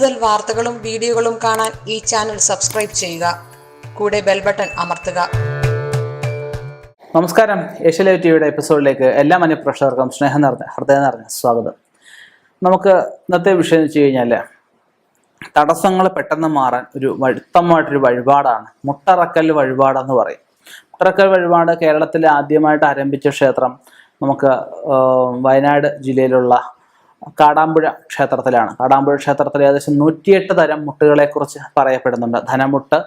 കൂടുതൽ വാർത്തകളും വീഡിയോകളും കാണാൻ ഈ ചാനൽ സബ്സ്ക്രൈബ് ചെയ്യുക. കൂടെ ബെൽ ബട്ടൺ അമർത്തുക. നമസ്കാരം. ഏഷ്യലൈവ് ടിവിയുടെ എപ്പിസോഡിലേക്ക് എല്ലാ മനുപ്രേക്ഷകർക്കും സ്നേഹം നിറഞ്ഞ ഹൃദയം നിറഞ്ഞ സ്വാഗതം. നമുക്ക് ഇന്നത്തെ വിഷയം വെച്ച് കഴിഞ്ഞാൽ തടസ്സങ്ങൾ പെട്ടെന്ന് മാറാൻ ഒരു വഴുത്തമായിട്ടൊരു വഴിപാടാണ്. മുട്ടറക്കൽ വഴിപാടെന്ന് പറയും. മുട്ടറക്കൽ വഴിപാട് കേരളത്തിൽ ആദ്യമായിട്ട് ആരംഭിച്ച ക്ഷേത്രം നമുക്ക് വയനാട് ജില്ലയിലുള്ള കാടാമ്പുഴ ക്ഷേത്രത്തിലാണ്. കാടാമ്പുഴ ക്ഷേത്രത്തിൽ ഏകദേശം നൂറ്റിയെട്ട് തരം മുട്ടുകളെക്കുറിച്ച് പറയപ്പെടുന്നുണ്ട്. ധനമുട്ട്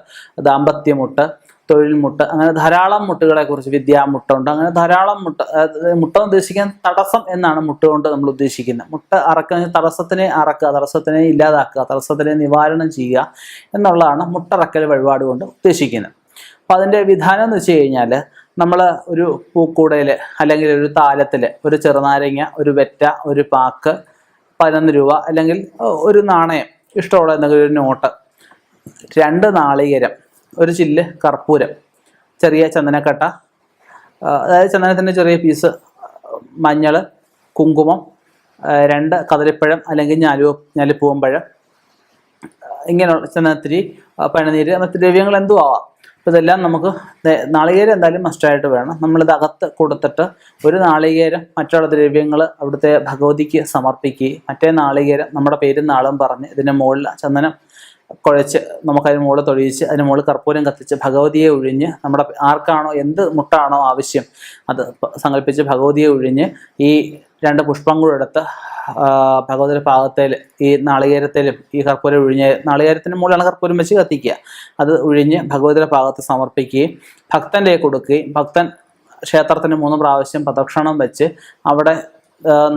ദാമ്പത്യമുട്ട് തൊഴിൽമുട്ട് അങ്ങനെ ധാരാളം മുട്ടുകളെക്കുറിച്ച് വിദ്യാമുട്ടുണ്ട്. അങ്ങനെ ധാരാളം മുട്ട മുട്ട ഉദ്ദേശിക്കാൻ തടസ്സം എന്നാണ് മുട്ട കൊണ്ട് നമ്മൾ ഉദ്ദേശിക്കുന്നത്. മുട്ട അറക്കുക തടസ്സത്തിനെ അറക്കുക തടസ്സത്തിനെ ഇല്ലാതാക്കുക തടസ്സത്തിനെ നിവാരണം ചെയ്യുക എന്നുള്ളതാണ് മുട്ടറക്കൽ വഴിപാട് കൊണ്ട് ഉദ്ദേശിക്കുന്നത്. അപ്പോൾ അതിന്റെ വിധാനം എന്ന് വെച്ച് കഴിഞ്ഞാൽ നമ്മൾ ഒരു പൂക്കൂടയിൽ അല്ലെങ്കിൽ ഒരു താലത്തിൽ ഒരു ചെറുനാരങ്ങ ഒരു വെറ്റ ഒരു പാക്ക് പതിനൊന്ന് രൂപ അല്ലെങ്കിൽ ഒരു നാണയം ഇഷ്ടമുള്ള എന്തെങ്കിലും ഒരു നോട്ട് രണ്ട് നാളികേരം ഒരു ചില്ല് കർപ്പൂരം ചെറിയ ചന്ദനക്കട്ട അതായത് ചന്ദനത്തിന്റെ ചെറിയ പീസ് മഞ്ഞൾ കുങ്കുമം രണ്ട് കദളിപ്പഴം അല്ലെങ്കിൽ ഞാലു ഞാലിപ്പൂവൻ പഴം ഇങ്ങനെയുള്ള ചന്ദനത്തിരി പഴനീര് മറ്റ് ദ്രവ്യങ്ങൾ എന്തും അപ്പോൾ ഇതെല്ലാം നമുക്ക് നാളികേരം എന്തായാലും മസ്റ്റായിട്ട് വേണം. നമ്മളിത് അകത്ത് കൊടുത്തിട്ട് ഒരു നാളികേരം മറ്റുള്ള ദ്രവ്യങ്ങൾ അവിടുത്തെ ഭഗവതിക്ക് സമർപ്പിക്കുകയും മറ്റേ നാളികേരം നമ്മുടെ പേരും നാളും പറഞ്ഞ് ഇതിന്റെ മുകളിൽ ചന്ദനം കുഴച്ച് നമുക്കതിന് മുകളിൽ തൊഴിയിച്ച് അതിന് മുകളിൽ കർപ്പൂരം കത്തിച്ച് ഭഗവതിയെ ഒഴിഞ്ഞ് നമ്മുടെ ആർക്കാണോ എന്ത് മുട്ടാണോ ആവശ്യം അത് സങ്കല്പിച്ച് ഭഗവതിയെ ഒഴിഞ്ഞ് ഈ രണ്ട് പുഷ്പങ്ങളും എടുത്ത് ഭഗവതി ഭഗവതിയുടെ പാകത്തിൽ ഈ നാളികേരത്തിലും ഈ കർപ്പൂരം ഒഴിഞ്ഞ് നാളികേരത്തിന് മുകളിലാണ് കർപ്പൂരം വെച്ച് കത്തിക്കുക. അത് ഒഴിഞ്ഞ് ഭഗവതിയുടെ ഭാഗത്ത് സമർപ്പിക്കുകയും ഭക്തന്റെ കൊടുക്കുകയും ഭക്തൻ ക്ഷേത്രത്തിന് മൂന്ന് പ്രാവശ്യം പ്രദക്ഷിണം വെച്ച് അവിടെ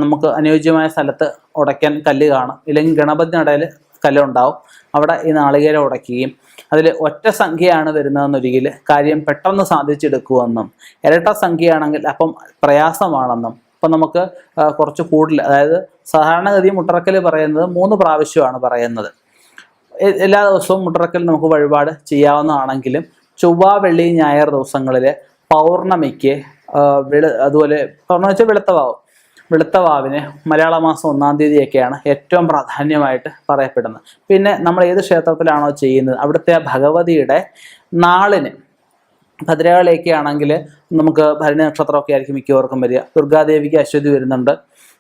നമുക്ക് അനുയോജ്യമായ സ്ഥലത്ത് ഉടയ്ക്കാൻ കല്ല് കാണും. ഇല്ലെങ്കിൽ ഗണപതിനിടയിൽ കല്ലുണ്ടാവും അവിടെ ഈ നാളികേരം ഉടയ്ക്കുകയും അതിൽ ഒറ്റ സംഖ്യയാണ് വരുന്നതെന്നൊരിക്കൽ കാര്യം പെട്ടെന്ന് സാധിച്ചെടുക്കുമെന്നും ഇരട്ട സംഖ്യയാണെങ്കിൽ അപ്പം പ്രയാസമാണെന്നും അപ്പം നമുക്ക് കുറച്ച് കൂടുതൽ അതായത് സാധാരണഗതി മുട്ടറക്കൽ പറയുന്നത് മൂന്ന് പ്രാവശ്യമാണ് പറയുന്നത്. എല്ലാ ദിവസവും മുട്ടറക്കൽ നമുക്ക് വഴിപാട് ചെയ്യാവുന്നതാണെങ്കിലും ചൊവ്വ വെള്ളി ഞായർ ദിവസങ്ങളിൽ പൗർണമിക്ക് വെളു അതുപോലെ പൗർണമി വെച്ചാൽ വെളുത്ത വാവ് വെളുത്ത വാവിന് മലയാള മാസം ഒന്നാം തീയതിയൊക്കെയാണ് ഏറ്റവും പ്രാധാന്യമായിട്ട് പറയപ്പെടുന്നത്. പിന്നെ നമ്മൾ ഏത് ക്ഷേത്രത്തിലാണോ ചെയ്യുന്നത് അവിടുത്തെ ഭഗവതിയുടെ നാളിന് ഭദ്രകാളിയൊക്കെ ആണെങ്കിൽ നമുക്ക് ഭരണി നക്ഷത്രമൊക്കെ ആയിരിക്കും മിക്കവർക്കും വരിക. ദുർഗാദേവിക്ക് അശ്വതി വരുന്നുണ്ട്.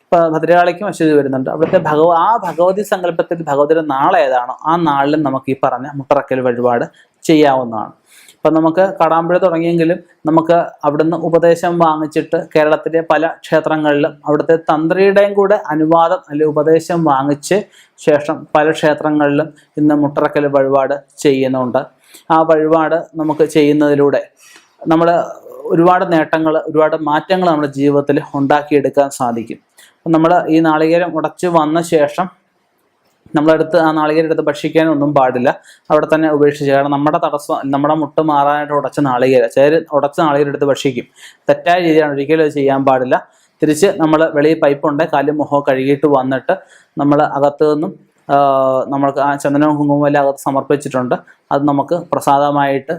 ഇപ്പം ഭദ്രകാളിക്കും അശ്വതി വരുന്നുണ്ട്. അവിടുത്തെ ഭഗവ ആ ഭഗവതി സങ്കല്പത്തിൽ ഭഗവതിയുടെ നാളെ ഏതാണോ ആ നാളിലും നമുക്ക് ഈ പറഞ്ഞ മുട്ടറക്കൽ വഴിപാട് ചെയ്യാവുന്നതാണ്. ഇപ്പം നമുക്ക് കടാമ്പുഴ തുടങ്ങിയെങ്കിലും നമുക്ക് അവിടുന്ന് ഉപദേശം വാങ്ങിച്ചിട്ട് കേരളത്തിലെ പല ക്ഷേത്രങ്ങളിലും അവിടുത്തെ തന്ത്രിയുടെയും കൂടെ അനുവാദം അല്ലെങ്കിൽ ഉപദേശം വാങ്ങിച്ച് ശേഷം പല ക്ഷേത്രങ്ങളിലും ഇന്ന് മുട്ടറക്കൽ വഴിപാട് ചെയ്യുന്നുണ്ട്. ആ വഴിപാട് നമുക്ക് ചെയ്യുന്നതിലൂടെ നമ്മൾ ഒരുപാട് നേട്ടങ്ങൾ ഒരുപാട് മാറ്റങ്ങൾ നമ്മുടെ ജീവിതത്തിൽ ഉണ്ടാക്കിയെടുക്കാൻ സാധിക്കും. നമ്മൾ ഈ നാളികേരം ഉടച്ച് വന്ന ശേഷം നമ്മളെടുത്ത് ആ നാളികേരം എടുത്ത് ഭക്ഷിക്കാനൊന്നും പാടില്ല. അവിടെ തന്നെ ഉപേക്ഷിച്ച് കാരണം നമ്മുടെ തടസ്സം നമ്മുടെ മുട്ട് മാറാനായിട്ട് ഉടച്ച നാളികേരം ചിലർ ഉടച്ച നാളികേരം എടുത്ത് ഭക്ഷിക്കും. തെറ്റായ രീതിയാണ് ഒരിക്കലും ചെയ്യാൻ പാടില്ല. തിരിച്ച് നമ്മൾ വെളിയിൽ പൈപ്പുണ്ട് കാലും മുഖവും കഴുകിയിട്ട് വന്നിട്ട് നമ്മൾ അകത്തു നിന്നും നമ്മൾക്ക് ആ ചന്ദനവും കുങ്കുമവും അകത്ത് സമർപ്പിച്ചിട്ടുണ്ട്. അത് നമുക്ക് പ്രസാദമായിട്ട്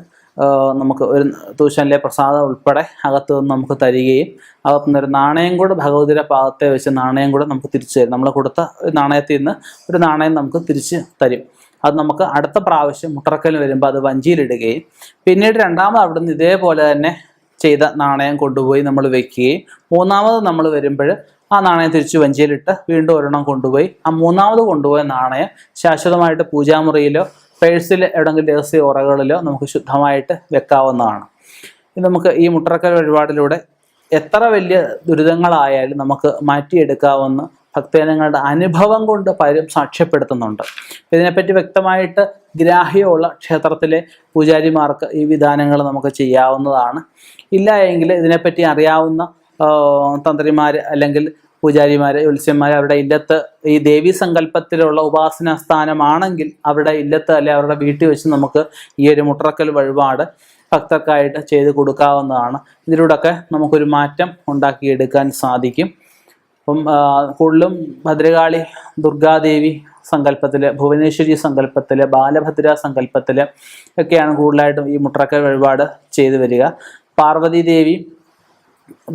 നമുക്ക് ഒരു തൂശനിലെ പ്രസാദം ഉൾപ്പെടെ അകത്ത് നിന്ന് നമുക്ക് തരികയും അകത്തുനിന്ന് ഒരു നാണയം കൂടെ ഭഗവതിയുടെ പാദത്തെ വെച്ച് നാണയം കൂടെ നമുക്ക് തിരിച്ചു തരും. നമ്മൾ കൊടുത്ത ഒരു നാണയത്തിൽ നിന്ന് ഒരു നാണയം നമുക്ക് തിരിച്ച് തരും. അത് നമുക്ക് അടുത്ത പ്രാവശ്യം മുട്ടറക്കൽ വരുമ്പോൾ അത് വഞ്ചിയിലിടുകയും പിന്നീട് രണ്ടാമത് അവിടുന്ന് ഇതേപോലെ തന്നെ ചെയ്ത നാണയം കൊണ്ടുപോയി നമ്മൾ വെക്കുകയും മൂന്നാമത് നമ്മൾ വരുമ്പോൾ ആ നാണയം തിരിച്ച് വഞ്ചിയിലിട്ട് വീണ്ടും ഒരെണ്ണം കൊണ്ടുപോയി. ആ മൂന്നാമത് കൊണ്ടുപോയ നാണയം ശാശ്വതമായിട്ട് പൂജാമുറിയിലോ പേഴ്സിൽ എവിടെങ്കിലും രഹസ്യ ഉറകളിലോ നമുക്ക് ശുദ്ധമായിട്ട് വെക്കാവുന്നതാണ്. ഇത് നമുക്ക് ഈ മുട്ടറക്കൽ വഴിപാടിലൂടെ എത്ര വലിയ ദുരിതങ്ങളായാലും നമുക്ക് മാറ്റിയെടുക്കാവുന്ന ഭക്തജനങ്ങളുടെ അനുഭവം കൊണ്ട് പലരും സാക്ഷ്യപ്പെടുത്തുന്നുണ്ട്. ഇതിനെപ്പറ്റി വ്യക്തമായിട്ട് ഗ്രാഹ്യമുള്ള ക്ഷേത്രത്തിലെ പൂജാരിമാർക്ക് ഈ വിധാനങ്ങൾ നമുക്ക് ചെയ്യാവുന്നതാണ്. ഇല്ല എങ്കിൽ ഇതിനെപ്പറ്റി അറിയാവുന്ന തന്ത്രിമാർ അല്ലെങ്കിൽ പൂജാരിമാർ ഉത്സ്യന്മാർ അവരുടെ ഇല്ലത്ത് ഈ ദേവീ സങ്കല്പത്തിലുള്ള ഉപാസന സ്ഥാനമാണെങ്കിൽ അവരുടെ ഇല്ലത്ത് അല്ലെ അവരുടെ വീട്ടിൽ വെച്ച് നമുക്ക് ഈ ഒരു മുട്ടറക്കൽ വഴിപാട് ഭക്തർക്കായിട്ട് ചെയ്ത് കൊടുക്കാവുന്നതാണ്. ഇതിലൂടെയൊക്കെ നമുക്കൊരു മാറ്റം ഉണ്ടാക്കിയെടുക്കാൻ സാധിക്കും. അപ്പം കൂടുതലും ഭദ്രകാളി ദുർഗാദേവി സങ്കല്പത്തിൽ ഭുവനേശ്വരി സങ്കല്പത്തിൽ ബാലഭദ്ര സങ്കല്പത്തിൽ ഒക്കെയാണ് കൂടുതലായിട്ടും ഈ മുട്ടറക്കൽ വഴിപാട് ചെയ്തു വരിക. പാർവതി ദേവി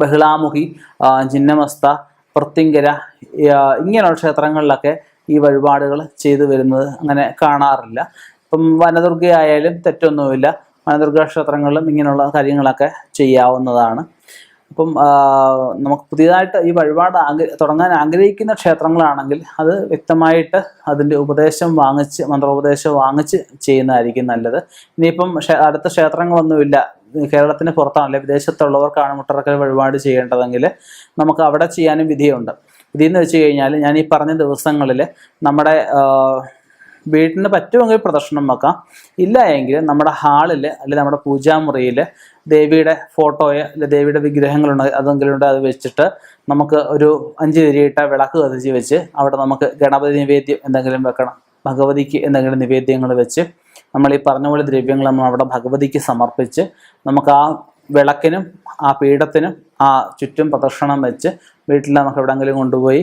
ബഹിളാമുഖി ജിന്നമസ്ത പ്രത്യങ്കര ഇങ്ങനെയുള്ള ക്ഷേത്രങ്ങളിലൊക്കെ ഈ വഴിപാടുകൾ ചെയ്തു വരുന്നത് അങ്ങനെ കാണാറില്ല. ഇപ്പം വനദുർഗയായാലും തെറ്റൊന്നുമില്ല. വനദുർഗ ക്ഷേത്രങ്ങളിലും ഇങ്ങനെയുള്ള കാര്യങ്ങളൊക്കെ ചെയ്യാവുന്നതാണ്. അപ്പം ആ, നമുക്ക് പുതിയതായിട്ട് ഈ വഴിപാട് ആഗ്രഹ തുടങ്ങാൻ ആഗ്രഹിക്കുന്ന ക്ഷേത്രങ്ങളാണെങ്കിൽ അത് വ്യക്തമായിട്ട് അതിന്റെ ഉപദേശം വാങ്ങിച്ച് മന്ത്രോപദേശം വാങ്ങിച്ച് ചെയ്യുന്നതായിരിക്കും നല്ലത്. ഇനിയിപ്പം അടുത്ത ക്ഷേത്രങ്ങളൊന്നുമില്ല. കേരളത്തിന് പുറത്താണല്ലേ വിദേശത്തുള്ളവർക്കാണ് മുട്ടറക്കൽ വഴിപാട് ചെയ്യേണ്ടതെങ്കിൽ നമുക്ക് അവിടെ ചെയ്യാനും വിധിയുണ്ട്. വിധി എന്ന് വെച്ച് കഴിഞ്ഞാൽ ഞാൻ ഈ പറഞ്ഞ ദിവസങ്ങളിൽ നമ്മുടെ വീട്ടിന് പറ്റുമെങ്കിൽ പ്രദർശനം വെക്കാം. ഇല്ല എങ്കിൽ നമ്മുടെ ഹാളിൽ അല്ലെങ്കിൽ നമ്മുടെ പൂജാമുറിയിൽ ദേവിയുടെ ഫോട്ടോയോ അല്ലെ ദേവിയുടെ വിഗ്രഹങ്ങളുണ്ട് അതെങ്കിലും ഉണ്ട് അത് വെച്ചിട്ട് നമുക്ക് ഒരു അഞ്ച് തിരിയിട്ട വിളക്ക് കത്തിച്ച് വെച്ച് അവിടെ നമുക്ക് ഗണപതി നിവേദ്യം എന്തെങ്കിലും വെക്കണം. ഭഗവതിക്ക് എന്തെങ്കിലും നിവേദ്യങ്ങൾ വെച്ച് നമ്മൾ ഈ പറഞ്ഞ പോലെ ദ്രവ്യങ്ങൾ നമ്മൾ അവിടെ ഭഗവതിക്ക് സമർപ്പിച്ച് നമുക്ക് ആ വിളക്കിനും ആ പീഠത്തിനും ആ ചുറ്റും പ്രദക്ഷിണം വെച്ച് വീട്ടിൽ നമുക്ക് എവിടെയെങ്കിലും കൊണ്ടുപോയി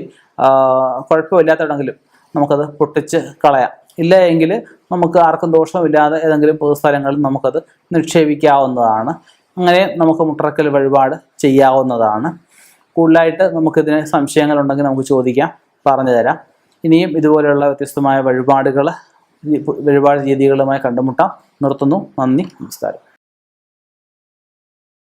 കുഴപ്പമില്ലാത്ത എവിടെയെങ്കിലും നമുക്കത് പൊട്ടിച്ച് കളയാം. ഇല്ല എങ്കിൽ നമുക്ക് ആർക്കും ദോഷമില്ലാതെ ഏതെങ്കിലും പൊതുസ്ഥലങ്ങളിൽ നമുക്കത് നിക്ഷേപിക്കാവുന്നതാണ്. അങ്ങനെ നമുക്ക് മുട്ടറക്കൽ വഴിപാട് ചെയ്യാവുന്നതാണ്. കൂടുതലായിട്ട് നമുക്കിതിന് സംശയങ്ങളുണ്ടെങ്കിൽ നമുക്ക് ചോദിക്കാം പറഞ്ഞു തരാം ഇനിയും ഇതുപോലെയുള്ള വ്യത്യസ്തമായ വഴിപാടുകൾ വഴിപാട് രീതികളുമായി കണ്ടുമുട്ടാം. നിർത്തുന്നു. നന്ദി. നമസ്കാരം.